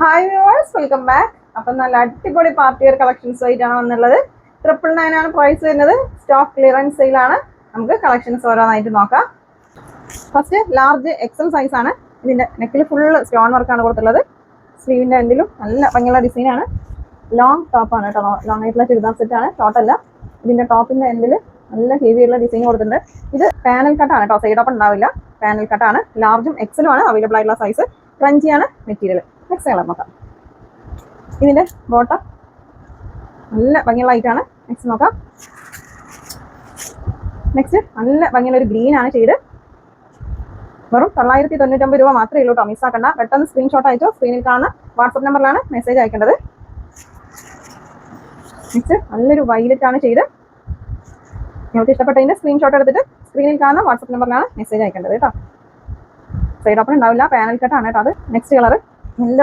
Hi viewers welcome back അപ്പം നല്ല അടിപൊളി പാർട്ടി വെയർ കളക്ഷൻസ് ആയിട്ടാണ് വന്നുള്ളത് ട്രിപ്പിൾ നയൻ ആണ് പ്രൈസ് വരുന്നത്. സ്റ്റോക്ക് ക്ലിയറൻസ് സെയിലാണ് നമുക്ക് കളക്ഷൻസ് ഓരോന്നായിട്ട് നോക്കാം. ഫസ്റ്റ് ലാർജ് എക്സൽ സൈസ് ആണ്. ഇതിന്റെ നെക്കിൽ ഫുള്ള് സ്റ്റോൺ വർക്കാണ് കൊടുത്തിട്ടുള്ളത്. സ്ലീവിന്റെ എൻഡിലും നല്ല ഭംഗിയുള്ള ഡിസൈനാണ് ലോങ് ടോപ്പാണ് കേട്ടോ. ലോങ് ആയിട്ടുള്ള ചുരിദാർ സെറ്റ് ആണ്. ടോട്ടല്ല ഇതിന്റെ ടോപ്പിന്റെ എൻഡിൽ നല്ല ഹെവി ആയിട്ടുള്ള ഡിസൈൻ കൊടുത്തിട്ടുണ്ട്. ഇത് പാനൽ കട്ടാണ് കേട്ടോ. സൈഡ് ഓപ്പൺ ഉണ്ടാവില്ല. പാനൽ കട്ടാണ് ലാർജും എക്സലും ആണ്. അവൈലബിൾ ആയിട്ടുള്ള സൈസ് ക്രഞ്ചിയാണ് മെറ്റീരിയൽ നെക്സ്റ്റ് കളർ നോക്കാം ഇതിന്റെ ബോട്ടം നല്ല ഭംഗിയുള്ള ലൈറ്റാണ് നെക്സ്റ്റ് നോക്കാം. നെക്സ്റ്റ് നല്ല ഭംഗിയുള്ള ഒരു ഗ്രീൻ ആണ് ഷെയ്ഡ് വെറും തൊള്ളായിരത്തി തൊണ്ണൂറ്റൊമ്പത് രൂപ മാത്രമേ ഉള്ളൂ കേട്ടോ മിസ്സാക്കണ്ട പെട്ടെന്ന് സ്ക്രീൻഷോട്ട് അയച്ചോ സ്ക്രീനിൽ കാണുന്ന വാട്സപ്പ് നമ്പറിലാണ് മെസ്സേജ് അയക്കേണ്ടത്. നെക്സ്റ്റ് നല്ലൊരു വൈലറ്റ് ആണ് ചെയ്ത് നിങ്ങൾക്ക് ഇഷ്ടപ്പെട്ടതിന്റെ സ്ക്രീൻഷോട്ട് എടുത്തിട്ട് സ്ക്രീനിൽ കാണുന്ന വാട്സപ്പ് നമ്പറിലാണ് മെസ്സേജ് അയക്കേണ്ടത് കേട്ടോ. സൈഡ് ഓപ്പൺ ഉണ്ടാവില്ല പാനൽ കട്ടാണ് കേട്ടോ അത്. നെക്സ്റ്റ് കളർ നല്ല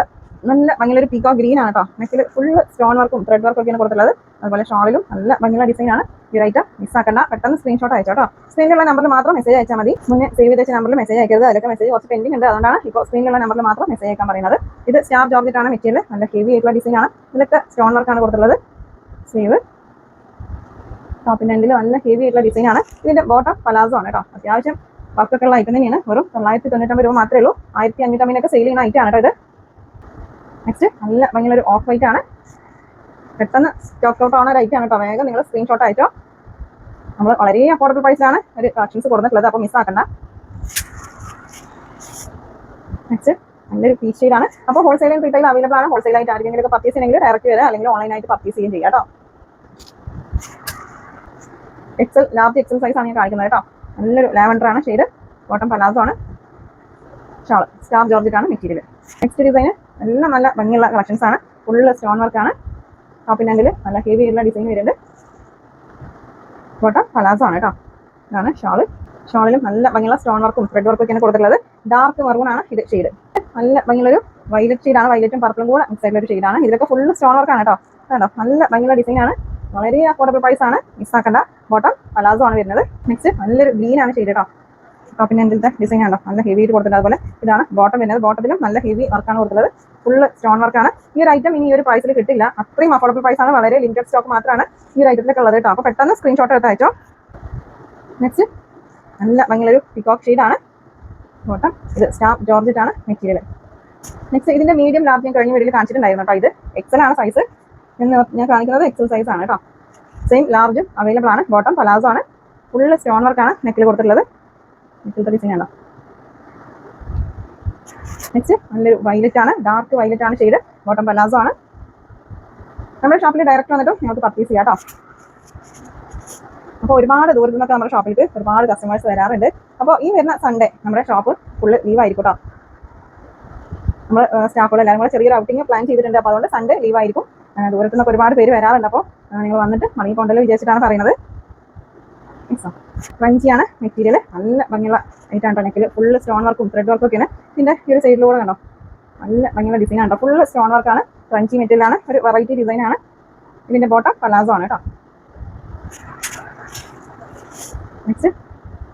നല്ല ഭംഗിയുള്ള പീക്കോ ഗ്രീൻ ആണ് കേട്ടോ നെക്കിൽ ഫുള്ള് സ്റ്റോൺ വർക്കും ത്രെഡ് വർക്കും ഒക്കെയാണ് കൊടുത്തുള്ളത് അതുപോലെ ഷോളിലും നല്ല ഭംഗിയുള്ള ഡിസൈൻ ആണ്. ഈ റൈറ്റ് മിസ്സാക്കണ്ട പെട്ടെന്ന് സ്ക്രീൻഷോട്ട് അയച്ചോ കേട്ടോ സ്ക്രീനിലുള്ള നമ്പറിൽ മാത്രം മെസ്സേജ് അയച്ചാൽ മതി. മുന്നേ സേവ് ചെയ്ത നമ്പറിൽ മെസ്സേജ് അയക്കരുത്. അതിലൊക്കെ മെസ്സേജ് കുറച്ച് പെൻഡിങ് ഉണ്ട്. അതുകൊണ്ടാണ് ഇപ്പോൾ സ്ക്രീനിലുള്ള നമ്പറിൽ മാത്രം മെസ്സേജ് അയക്കാൻ പറയുന്നത്. ഇത് സ്റ്റാർ ജോർജറ്റ് ആണ് മെറ്റീരിയൽ. നല്ല ഹെവി ആയിട്ടുള്ള ഡിസൈൻ ആണ്. ഇതിലൊക്കെ സ്റ്റോൺ വർക്കാണ് കൊടുത്തുള്ളത് സേവ് ടോപ്പിന്റെ എൻഡിൽ നല്ല ഹെവി ആയിട്ടുള്ള ഡിസൈൻ ആണ്. ഇതിന്റെ ബോട്ടം പലാസോ ആണ് കേട്ടോ അത്യാവശ്യം വർക്കൊക്കെ ഉള്ള ഐറ്റം തന്നെയാണ്. വെറും തൊള്ളായിരത്തി തൊണ്ണൂറ്റമ്പത് രൂപ മാത്രമേ ഉള്ളൂ. ആയിരത്തി അഞ്ഞൂറ്റമ്പതിനൊക്കെ സെയിൽ ചെയ്യുന്ന ഐറ്റം ആണ് കേട്ടോ ഇത്. നെക്സ്റ്റ് നല്ല ഭംഗിയുള്ള ഒരു ഓഫ് വൈറ്റ് ആണ്. പെട്ടെന്ന് സ്റ്റോക്ക് ഔട്ട് ആവുന്ന ഒരു ആണ് കേട്ടോ. വേഗം നിങ്ങൾ സ്ക്രീൻഷോട്ട് അയച്ചോ. നമ്മൾ വളരെ അഫോർഡബിൾ പ്രൈസിലാണ് ഒരു കളക്ഷൻസ് കൊടുത്തിട്ടുള്ളത് അപ്പോൾ മിസ്സാക്കണ്ട നെക്സ്റ്റ് നല്ലൊരു പീച്ച് ഷെയ്ഡാണ് അപ്പോൾ ഹോൾസെയിൽ റീറ്റെയിൽ അവൈലബിൾ ആണ്. ഹോൾസെയിൽ ആയിട്ട് ആരെങ്കിലും ഒക്കെ പർച്ചേസ് ചെയ്യണമെങ്കിൽ ഡയറക്റ്റ് വരാം അല്ലെങ്കിൽ ഓൺലൈൻ ആയിട്ട് പർച്ചേസ് ചെയ്യുകയും ചെയ്യാം കേട്ടോ. എക്സൽ ലാർജ് എക്സൽ സൈസ് ആണ് ഞാൻ കാണിക്കുന്നത് കേട്ടോ. നല്ലൊരു ലാവൻഡർ ആണ് ഷെയ്ഡ് ബോട്ടം പലാസോ ആണ്. ഷാൾ സ്റ്റാർ ജോർജറ്റ് ആണ് മെറ്റീരിയൽ നെക്സ്റ്റ് ഡിസൈൻ എല്ലാം നല്ല ഭംഗിയുള്ള കളക്ഷൻസ് ആണ്. ഫുള്ള് സ്റ്റോൺ വർക്കാണ് ടോപ്പിന്റെ അങ്കിൽ നല്ല ഹെവി ആയിട്ടുള്ള ഡിസൈൻ വരുന്നുണ്ട്. ബോട്ടം പലാസോ ആണ് കേട്ടോ ഇതാണ് ഷാൾ ഷാളിലും നല്ല ഭംഗിയുള്ള സ്റ്റോൺ വർക്കും ത്രെഡ് വർക്കും ഒക്കെയാണ് കൊടുത്തിട്ടുള്ളത്. ഡാർക്ക് മെറൂൺ ആണ് ഇത് ഷെയ്ഡ് നല്ല ഭംഗിയുള്ളൊരു വൈലറ്റ് ഷെയ്ഡാണ് വൈലറ്റും പർപ്പിളും കൂടെ മിക്സ് ആയിട്ടുള്ള ഒരു ഷെയ്ഡാണ് ഇതൊക്കെ ഫുള്ള് സ്റ്റോൺ വർക്കാണ് കേട്ടോ കേട്ടോ നല്ല ഭംഗിയുള്ള ഡിസൈൻ ആണ്. വളരെ അഫോർഡബിൾ പ്രൈസ് ആണ്. മിസ്സാക്കണ്ട ബോട്ടം പലാസോ ആണ് വരുന്നത്. നെക്സ്റ്റ് നല്ലൊരു ഗ്രീൻ ആണ് ഷെയ്ഡ് കേട്ടോ ടോപ്പിന്റെ ഡിസൈൻ ആണോ. നല്ല ഹെവി ആയിട്ട് കൊടുത്തിട്ടുണ്ട്. അതുപോലെ ഇതാണ് ബോട്ടം വരുന്നത്. ബോട്ടത്തിലും നല്ല ഹെവി വർക്കാണ് കൊടുത്തത് ഫുള്ള് സ്റ്റോൺ വർക്കാണ് ഈ ഒരു ഐറ്റം ഇനി ഈ ഒരു പ്രൈസിൽ കിട്ടില്ല. അത്രയും അഫോർഡബിൾ പ്രൈസ് ആണ്. വളരെ ലിമിറ്റഡ് സ്റ്റോക്ക് മാത്രമാണ് ഈ ഒരു ഐറ്റത്തിലൊക്കെ ഉള്ളത് കേട്ടോ അപ്പോൾ പെട്ടെന്ന് സ്ക്രീൻഷോട്ട് എടുത്ത് അയച്ചോ നെക്സ്റ്റ് നല്ല ഭയങ്കര ഒരു പിക്കോക്ക് ഷെയ്ഡാണ് ബോട്ടം ഇത് സ്റ്റാഫ് ജോർജറ്റ് ആണ് മെറ്റീരിയൽ നെക്സ്റ്റ് ഇതിന്റെ മീഡിയം ലാർജ് ഞാൻ കഴിഞ്ഞ വീഡിയോയിൽ കാണിച്ചിട്ടുണ്ടായിരുന്നു കേട്ടോ ഇത് എക്സൽ ആണ് സൈസ് ഞാൻ കാണിക്കുന്നത് എക്സൽ സൈസ് ആണ് കേട്ടോ സെയിം ലാർജും അവൈലബിൾ ആണ്. ബോട്ടം പലാസോ ആണ്. ഫുള്ള് സ്റ്റോൺ വർക്കാണ് നെക്കിൽ കൊടുത്തിട്ടുള്ളത്. നെക്സ്റ്റ് നല്ലൊരു വൈലറ്റ് ആണ്. ഡാർക്ക് വൈലറ്റ് ആണ് ഷെയ്ഡ് ബോട്ടം പലാസോ ആണ്. നമ്മുടെ ഷോപ്പിൽ ഡയറക്റ്റ് വന്നിട്ട് നിങ്ങൾക്ക് പർച്ചേസ് ചെയ്യാം കേട്ടോ അപ്പോൾ ഒരുപാട് ദൂരത്തു നിന്നൊക്കെ നമ്മുടെ ഷോപ്പിലേക്ക് ഒരുപാട് കസ്റ്റമേഴ്സ് വരാറുണ്ട്. അപ്പോൾ ഈ വരുന്ന സൺഡേ നമ്മുടെ ഷോപ്പ് ഫുള്ള് ലീവ് ആയിരിക്കും നമ്മൾ സ്റ്റാഫുകൾ എല്ലാവരും കൂടെ ചെറിയൊരു ഔട്ടിംഗ് പ്ലാൻ ചെയ്തിട്ടുണ്ട്. അപ്പോൾ അതുകൊണ്ട് സൺഡേ ലീവ് ആയിരിക്കും. ദൂരത്തു നിന്നൊക്കെ ഒരുപാട് പേര് വരാറുണ്ട്. അപ്പോൾ നിങ്ങൾ വന്നിട്ട് മണി കൊണ്ടല്ലോ വിചാരിച്ചിട്ടാണ് പറയുന്നത്. ക്രഞ്ചിയാണ് മെറ്റീരിയൽ നല്ല ഭംഗിയുള്ള ഐറ്റാണ് നെക്കിൽ. ഫുള്ള് സ്റ്റോൺ വർക്കും ത്രെഡ് വർക്കും ഒക്കെയാണ് ഇതിന്റെ ഈ ഒരു സൈഡിലൂടെ കണ്ടോ? നല്ല ഭംഗിയുള്ള ഡിസൈൻ ആണ് ഫുള്ള് സ്റ്റോൺ വർക്കാണ് ക്രഞ്ചി മെറ്റീരിയൽ ആണ്. ഒരു വെറൈറ്റി ഡിസൈൻ ആണ്. ഇതിന്റെ ബോട്ടം പലാസോ ആണ് കേട്ടോ. നെക്സ്റ്റ്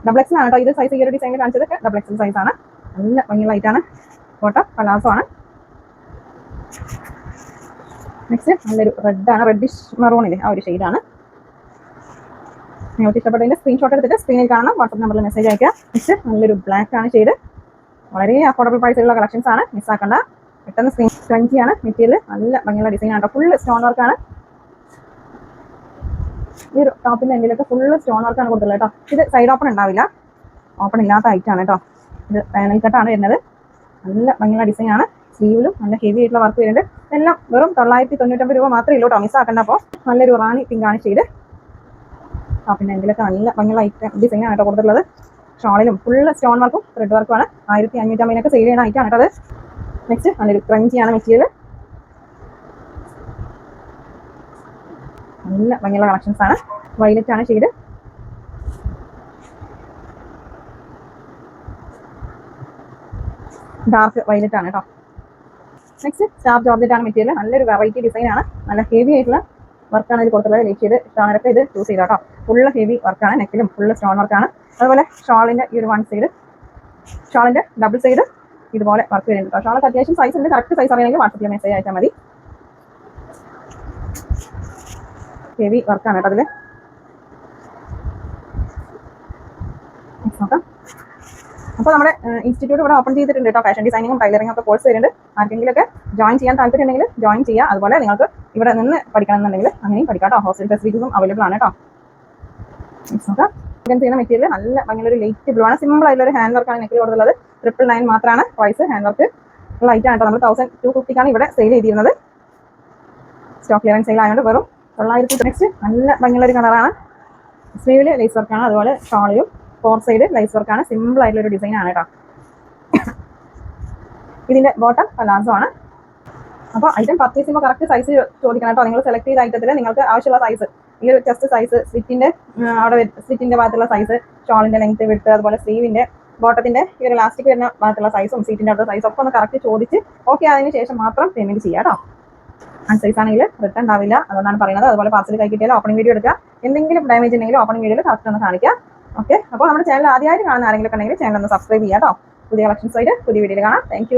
ഡബിൾ എക്സ് ആണ് കേട്ടോ. ഇത് സൈസ് ഈ ഒരു ഡിസൈനിൽ കാണിച്ചതൊക്കെ ഡബിൾ എക്സ് സൈസ് ആണ്. നല്ല ഭംഗിയുള്ള ഐറ്റാണ് ബോട്ടം പലാസോ ആണ്. നെക്സ്റ്റ് നല്ലൊരു റെഡ് ആണ്. റെഡിഷ് മെറൂണില്ലേ ആ ഒരു ഷെയ്ഡാണ് നിങ്ങൾക്ക് ഇഷ്ടപ്പെട്ടതിന്റെ സ്ക്രീൻഷോട്ട് എടുത്തിട്ട് സ്ക്രീനിൽ കാണാം വാട്സപ്പ് നമ്പറിൽ മെസ്സേജ് അയക്കുക നെക്സ്റ്റ് നല്ലൊരു ബ്ലാക്ക് ആണ് ഷെയ്ഡ് വളരെ അഫോർഡബിൾ പ്രൈസിലുള്ള കളക്ഷൻസ് ആണ്. മിസ്സാക്കണ്ട പെട്ടെന്ന് സ്ക്രീൻ ആണ്. മെറ്റീരിയൽ നല്ല ഭംഗിയുള്ള ഡിസൈൻ ആണ് ഫുൾ സ്റ്റോൺ വർക്കാണ് ഈ ഒരു ടോപ്പിന്റെ എന്തിലൊക്കെ ഫുൾ സ്റ്റോൺ വർക്കാണ് കൊടുത്തുള്ളത് കേട്ടോ ഇത് സൈഡ് ഓപ്പൺ ഉണ്ടാവില്ല. ഓപ്പൺ ഇല്ലാത്ത ഐറ്റം ആണ് കേട്ടോ ഇത് പാനൽ കട്ടാണ് വരുന്നത്. നല്ല ഭംഗിയുള്ള ഡിസൈൻ ആണ്. സ്ലീവിലും നല്ല ഹെവി ആയിട്ടുള്ള വർക്ക് വരുന്നുണ്ട്. എല്ലാം വെറും തൊള്ളായിരത്തി തൊണ്ണൂറ്റമ്പത് രൂപ മാത്രമേ ഉള്ളൂ കേട്ടോ മിസ്സാക്കണ്ട അപ്പോൾ നല്ലൊരു റാണി പിങ്ക് ആണ് ചെയ്ത് പിന്നെ നല്ല ഭംഗിയുള്ള ഐറ്റം ഡിസൈൻ ആയിട്ട് കൊടുത്തിട്ടുള്ളത്. ഷോളിലും ഫുൾ സ്റ്റോൺ വർക്കും ത്രെഡ് വർക്കും ആണ് ആയിരത്തി അഞ്ഞൂറ്റമ്പതിനൊക്കെ സെയിൽ ചെയ്യുന്ന ഐറ്റമാണ് കേട്ടോ അത്. നെക്സ്റ്റ് നല്ലൊരു ക്രഞ്ചിയാണ് മെറ്റീരിയൽ നല്ല ഭംഗിയുള്ള കളക്ഷൻസ് ആണ്. വൈലറ്റ് ആണ് ഷെയ്ഡ് ഡാർക്ക് വൈലറ്റ് ആണ് കേട്ടോ. നെക്സ്റ്റ് സ്റ്റാർ ജോർജറ്റ് ആണ് മെറ്റീരിയൽ നല്ലൊരു വെറൈറ്റി ഡിസൈൻ ആണ്. നല്ല ഹെവി ആയിട്ടുള്ള വർക്കാണ് ഇതിൽ കൊടുത്തുള്ളത് ലേക്ക് ചെയ്ത് ഷാണൊക്കെ ഇത് ചൂസ് ചെയ്തോ കേട്ടോ. ഫുള്ള് ഹെവി വർക്കാണ് നെക്കിലും ഫുള്ള് സ്റ്റോൺ വർക്കാണ് അതുപോലെ ഷോളിന്റെ ഈ ഒരു വൺ സൈഡ് ഷോളിന്റെ ഡബിൾ സൈഡ് ഇതുപോലെ വർക്ക് വരുന്നുണ്ട് കേട്ടോ. ഷോൾ അത്യാവശ്യം സൈസ് ഉണ്ട് കറക്റ്റ് സൈസ് അറിയണമെങ്കിൽ വാട്സപ്പിൽ മെസ്സേജ് അയച്ചാൽ മതി. ഹെവി വർക്കാണ് കേട്ടോ അതിൽ നോക്കാം അപ്പോൾ നമ്മുടെ ഇൻസ്റ്റിറ്റ്യൂട്ട് ഇവിടെ ഓപ്പൺ ചെയ്തിട്ടുണ്ട് കേട്ടോ ഫാഷൻ ഡിസൈനിങ്ങും ടൈലറിംഗ് ഒക്കെ കോഴ്സ് വരുന്നുണ്ട്. ആർക്കെങ്കിലും ഒക്കെ ജോയിൻ ചെയ്യാൻ താല്പര്യമുണ്ടെങ്കിൽ ജോയിൻ ചെയ്യുക. അതുപോലെ നിങ്ങൾക്ക് ഇവിടെ നിന്ന് പഠിക്കണം എന്നുണ്ടെങ്കിൽ അങ്ങനെയും പഠിക്കാം ഹോസ്റ്റൽ ഫെസിലിറ്റീസും അവൈലബിൾ ആണ് കേട്ടോ ഇങ്ങനെ ചെയ്യുന്ന മെറ്റീരിയൽ നല്ല ഭയങ്കര ഒരു ലൈറ്റ് ബ്ലൂ ആണ്. സിമ്പിൾ ആയിട്ടുള്ള ഒരു ഹാൻഡ് വർക്കാണ് നെക്കിൽ കൊടുത്തുള്ളത് ട്രിപ്പിൾ നയൻ മാത്രമാണ് പ്രൈസ് ഹാൻഡ് വർക്ക് ലൈറ്റ് ആണ് കേട്ടോ നമ്മൾ തൗസൻഡ് ടു ഫിഫ്റ്റിക്കാണ് ഇവിടെ സെയിൽ ചെയ്തിരുന്നത്. സ്റ്റോക്ക് ക്ലിയറൻസ് സെയിൽ ആയതുകൊണ്ട് വെറും തൊള്ളായിരത്തി നെക്സ്റ്റ് നല്ല ഭംഗിയുള്ള ഒരു കളറാണ് സ്ലീവിൽ ലൈസ് വർക്കാണ് അതുപോലെ ഷോളിലും ഫോർ സൈഡ് ലൈസ് വർക്കാണ് സിമ്പിൾ ആയിട്ടുള്ള ഒരു ഡിസൈൻ ആണ് കേട്ടോ ഇതിന്റെ ബോട്ടം പലാസോ ആണ്. അപ്പോൾ ഐറ്റം പർച്ചേസ് ചെയ്യുമ്പോൾ കറക്റ്റ് സൈസ് ചോദിക്കണം കേട്ടോ നിങ്ങൾ സെലക്ട് ചെയ്ത ഐറ്റത്തിൽ നിങ്ങൾക്ക് ആവശ്യമുള്ള സൈസ് ഈ ഒരു ചെസ്റ്റ് സൈസ് സ്ലിറ്റിന്റെ അവിടെ സ്ലിറ്റിന്റെ ഭാഗത്തുള്ള സൈസ് ഷോളിന്റെ ലെങ്ത് വിട്ട് അതുപോലെ സ്ലീവിന്റെ ബോട്ടത്തിന്റെ ഈ ഒരു ലാസ്റ്റിക് വരുന്ന ഭാഗത്തുള്ള സൈസും സീറ്റിന്റെ അടുത്ത സൈസ് ഒക്കെ ഒന്ന് കറക്റ്റ് ചോദിച്ച് ഓക്കെ അതിന് ശേഷം മാത്രം പേയ്മെന്റ് ചെയ്യാം കേട്ടോ അൺസൈസ് ആണെങ്കിൽ റിട്ടേൺ ഉണ്ടാവില്ല. അതുകൊണ്ടാണ് പറയുന്നത്. അതുപോലെ പാർസൽ കൈ കിട്ടിയാലും ഓപ്പണിംഗ് വീഡിയോ എടുക്കുക. എന്തെങ്കിലും ഡാമേജ് ഉണ്ടെങ്കിലും ഓപ്പണിംഗ് വീഡിയോയിൽ കറക്റ്റ് ഒന്ന് കാണിക്കുക. ഓക്കെ അപ്പോൾ നമ്മുടെ ചാനൽ ആദ്യമായിട്ട് കാണുന്ന ആരെങ്കിലും ഉണ്ടെങ്കിൽ ചാനൽ ഒന്ന് സബ്സ്ക്രൈബ് ചെയ്യാം കേട്ടോ പുതിയ കളക്ഷൻസ് ആയിട്ട് പുതിയ വീഡിയോയിൽ കാണാം. താങ്ക്